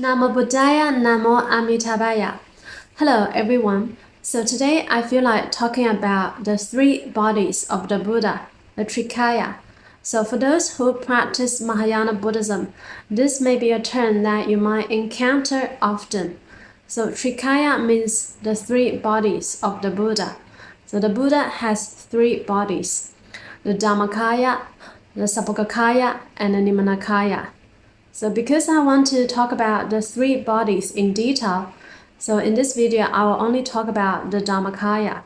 Namo Buddhaya, Namo Amitabhaya. Hello everyone. So today I feel like talking about the three bodies of the Buddha, the Trikaya. So for those who practice Mahayana Buddhism, this may be a term that you might encounter often. So Trikaya means the three bodies of the Buddha. So the Buddha has three bodies, the Dhammakaya, the Sabbokakaya, and the Nirmanakaya. So because I want to talk about the three bodies in detail, so in this video I will only talk about the Dhammakaya.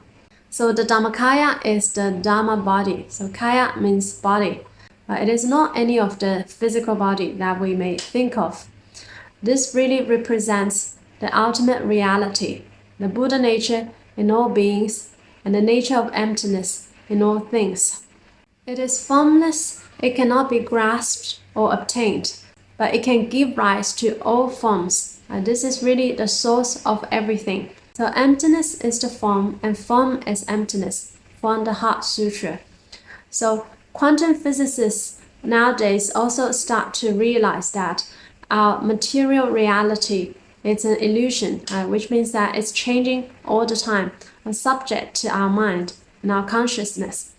So the Dhammakaya is the Dhamma body. So Kaya means body, but it is not any of the physical body that we may think of. This really represents the ultimate reality, the Buddha nature in all beings, and the nature of emptiness in all things. It is formless, it cannot be grasped or obtained but it can give rise to all forms. This is really the source of everything. So emptiness is the form, and form is emptiness, from the Heart Sutra. So quantum physicists nowadays also start to realize that our material reality is an illusion, uh, which means that it's changing all the time, and subject to our mind and our consciousness.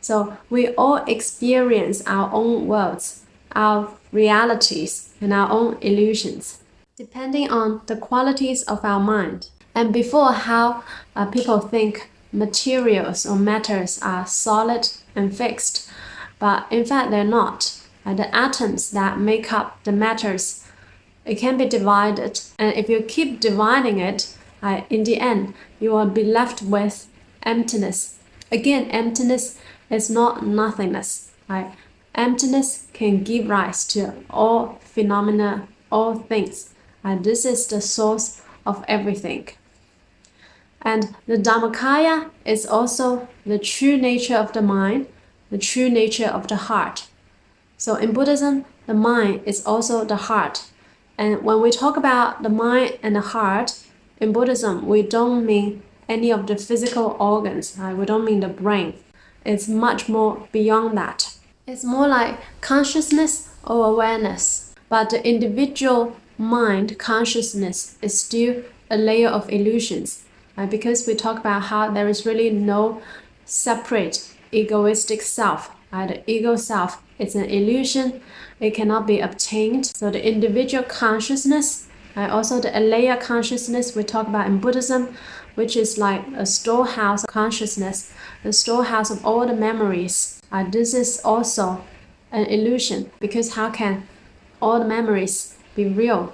So we all experience our own worlds, our realities, and our own illusions, depending on the qualities of our mind. And before how uh, people think materials or matters are solid and fixed, but in fact they're not. Uh, the atoms that make up the matters, it can be divided, and if you keep dividing it, uh, in the end you will be left with emptiness. Again, emptiness is not nothingness. Right? Emptiness can give rise to all phenomena, all things, and this is the source of everything. And the Dhammakaya is also the true nature of the mind, the true nature of the heart. So in Buddhism, the mind is also the heart. And when we talk about the mind and the heart, in Buddhism, we don't mean any of the physical organs, right? we don't mean the brain. It's much more beyond that. It's more like consciousness or awareness, but the individual mind consciousness is still a layer of illusions. Uh, because we talk about how there is really no separate egoistic self. Uh, the ego self is an illusion, it cannot be obtained. So the individual consciousness, uh, also the alaya consciousness we talk about in Buddhism, which is like a storehouse of consciousness, the storehouse of all the memories uh, this is also an illusion because how can all the memories be real?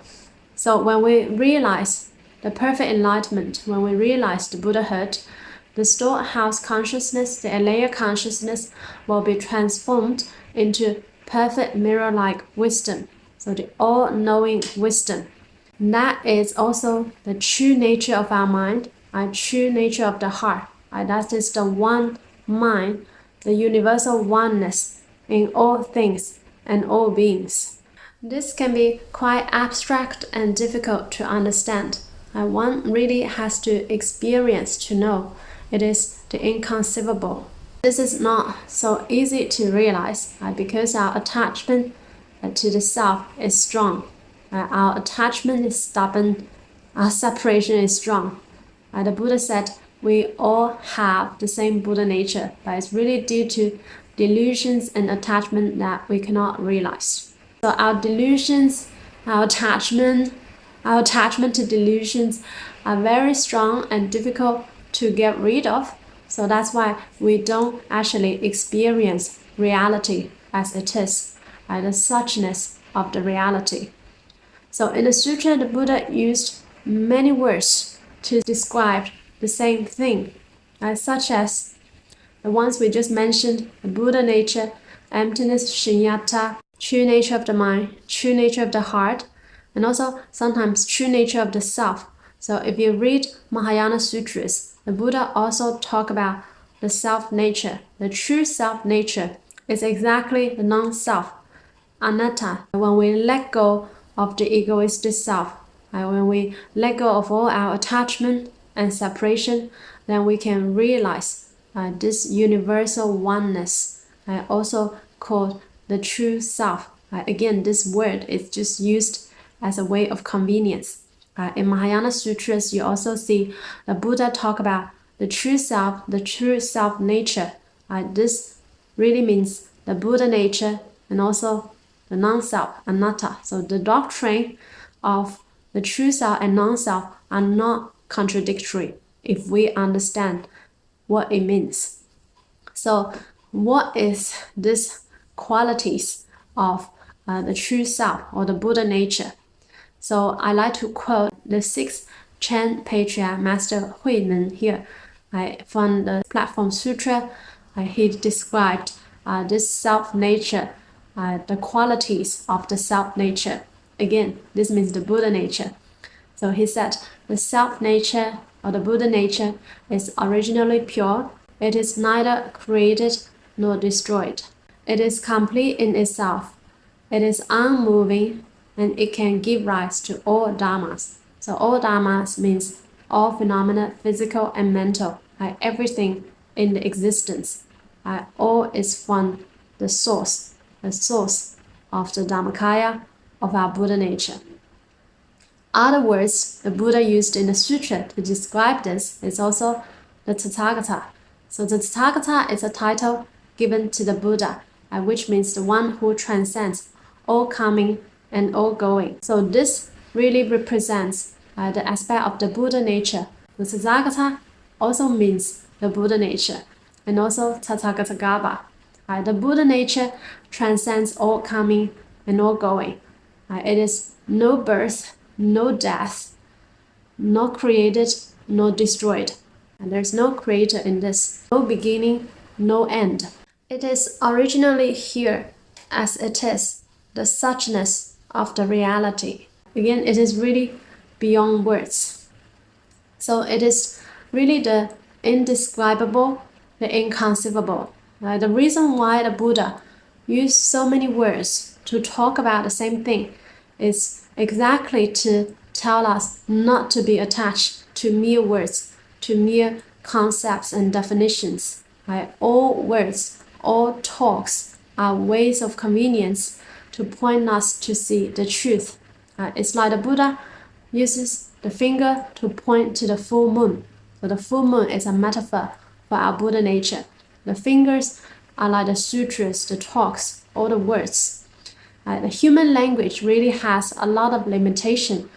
So when we realize the perfect enlightenment, when we realize the Buddhahood, the storehouse consciousness, the alaya consciousness, will be transformed into perfect mirror like wisdom. So the all knowing wisdom. And that is also the true nature of our mind, our true nature of the heart. And that is the one mind the universal oneness in all things and all beings. This can be quite abstract and difficult to understand, and one really has to experience to know it is the inconceivable. This is not so easy to realize uh, because our attachment uh, to the self is strong. Uh, our attachment is stubborn, our separation is strong. Uh, the Buddha said, we all have the same Buddha nature, but it's really due to delusions and attachment that we cannot realize. So our delusions, our attachment, our attachment to delusions are very strong and difficult to get rid of. So that's why we don't actually experience reality as it is, by the suchness of the reality. So in the sutra, the Buddha used many words to describe the same thing, uh, such as the ones we just mentioned the Buddha nature, emptiness, shunyata, true nature of the mind, true nature of the heart, and also sometimes true nature of the self. So if you read Mahayana Sutras, the Buddha also talk about the self nature. The true self nature is exactly the non self, anatta. When we let go of the egoistic self, uh, when we let go of all our attachment, and separation, then we can realize uh, this universal oneness, uh, also called the true self. Uh, again, this word is just used as a way of convenience. Uh, in Mahayana sutras, you also see the Buddha talk about the true self, the true self nature. Uh, this really means the Buddha nature and also the non-self, anatta. So the doctrine of the true self and non-self are not contradictory if we understand what it means. So what is this qualities of uh, the true self or the Buddha nature? So I like to quote the sixth Chan patriarch Master Hui Huineng here. I, from the Platform Sutra, uh, he described uh, this self nature, uh, the qualities of the self nature. Again, this means the Buddha nature. So he said the self nature or the Buddha nature is originally pure. It is neither created nor destroyed. It is complete in itself. It is unmoving and it can give rise to all dharmas. So all dharmas means all phenomena, physical and mental, like everything in the existence. Like all is from the source, the source of the Dharmakaya of our Buddha nature. Other words the Buddha used in the sutra to describe this is also the Tathagata. So the Tathagata is a title given to the Buddha, which means the one who transcends all coming and all going. So this really represents uh, the aspect of the Buddha nature. The Tathagata also means the Buddha nature, and also Tathagatagarbha. Uh, the Buddha nature transcends all coming and all going. Uh, it is no birth, no death, no created, no destroyed. And there's no creator in this, no beginning, no end. It is originally here as it is, the suchness of the reality. Again, it is really beyond words. So it is really the indescribable, the inconceivable. Uh, the reason why the Buddha used so many words to talk about the same thing is exactly to tell us not to be attached to mere words, to mere concepts and definitions. Right? All words, all talks are ways of convenience to point us to see the truth. Uh, it's like the Buddha uses the finger to point to the full moon. So the full moon is a metaphor for our Buddha nature. The fingers are like the sutras, the talks, all the words. Uh, the human language really has a lot of limitation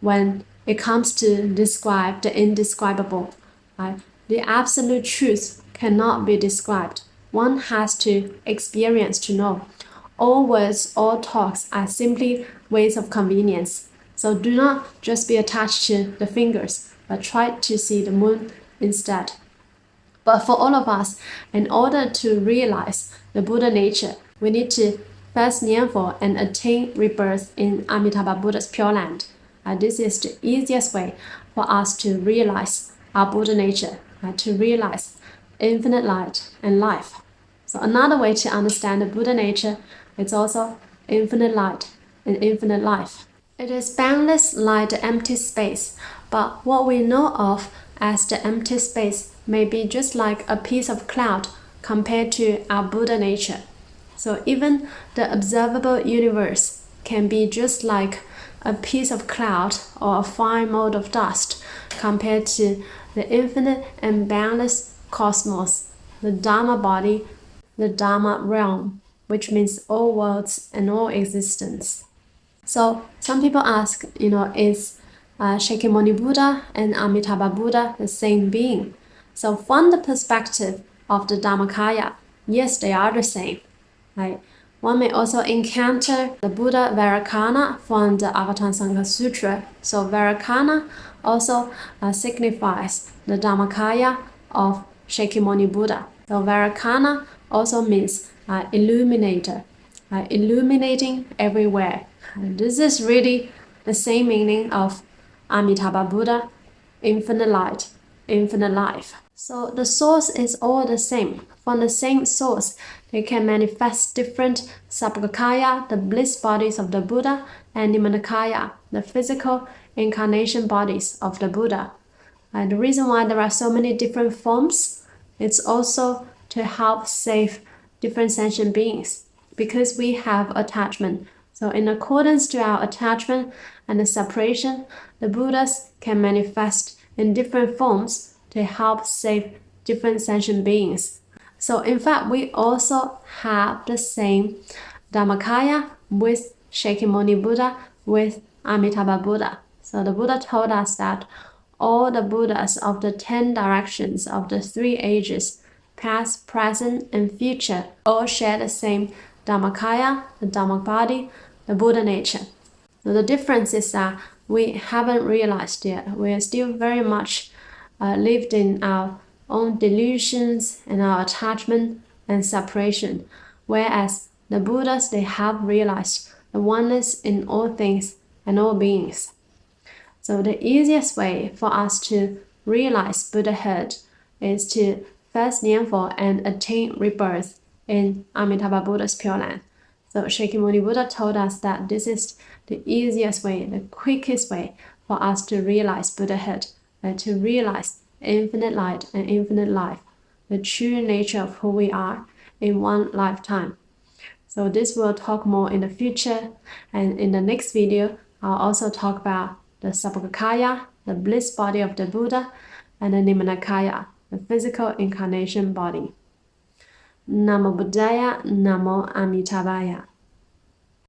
when it comes to describe the indescribable. Uh, the absolute truth cannot be described. One has to experience to know. All words, all talks are simply ways of convenience. So do not just be attached to the fingers, but try to see the moon instead. But for all of us, in order to realize the Buddha nature, we need to first Nianfo and attain rebirth in Amitabha Buddha's Pure Land. Uh, this is the easiest way for us to realize our Buddha nature, uh, to realize infinite light and life. So another way to understand the Buddha nature is also infinite light and infinite life. It is boundless like the empty space, but what we know of as the empty space may be just like a piece of cloud compared to our Buddha nature. So even the observable universe can be just like a piece of cloud or a fine mote of dust compared to the infinite and boundless cosmos, the Dharma body, the Dharma realm, which means all worlds and all existence. So some people ask, you know, is uh, Shakyamuni Buddha and Amitabha Buddha the same being? So from the perspective of the Dharmakaya, yes, they are the same. Right? One may also encounter the Buddha Vairocana from the Avatamsaka Sutra. So Vairocana also uh, signifies the Dharmakaya of Shakyamuni Buddha. So Vairocana also means uh, illuminator, uh, illuminating everywhere. And this is really the same meaning of Amitabha Buddha, infinite light, infinite life. So the source is all the same. From the same source, they can manifest different Sabhakaya, the bliss bodies of the Buddha, and Nirmanakaya, the physical incarnation bodies of the Buddha. And the reason why there are so many different forms, it's also to help save different sentient beings because we have attachment So, in accordance to our attachment and the separation, the Buddhas can manifest in different forms to help save different sentient beings. So, in fact, we also have the same Dhammakaya with Shakyamuni Buddha with Amitabha Buddha. So, the Buddha told us that all the Buddhas of the ten directions of the three ages, past, present, and future, all share the same Dhammakaya, the Dhamma body, the Buddha nature. So the difference is that we haven't realized yet. We are still very much uh, lived in our own delusions and our attachment and separation, whereas the Buddhas they have realized the oneness in all things and all beings. So the easiest way for us to realize Buddhahood is to first Nianfo and attain rebirth in Amitabha Buddha's Pure Land. So Shakyamuni Buddha told us that this is the easiest way, the quickest way for us to realize Buddhahood, and to realize infinite light and infinite life, the true nature of who we are in one lifetime. So this will talk more in the future, and in the next video, I'll also talk about the Sambhogakaya, the bliss body of the Buddha, and the Nirmanakaya, the physical incarnation body. Namo Buddhaya, Namo Amitabhaya.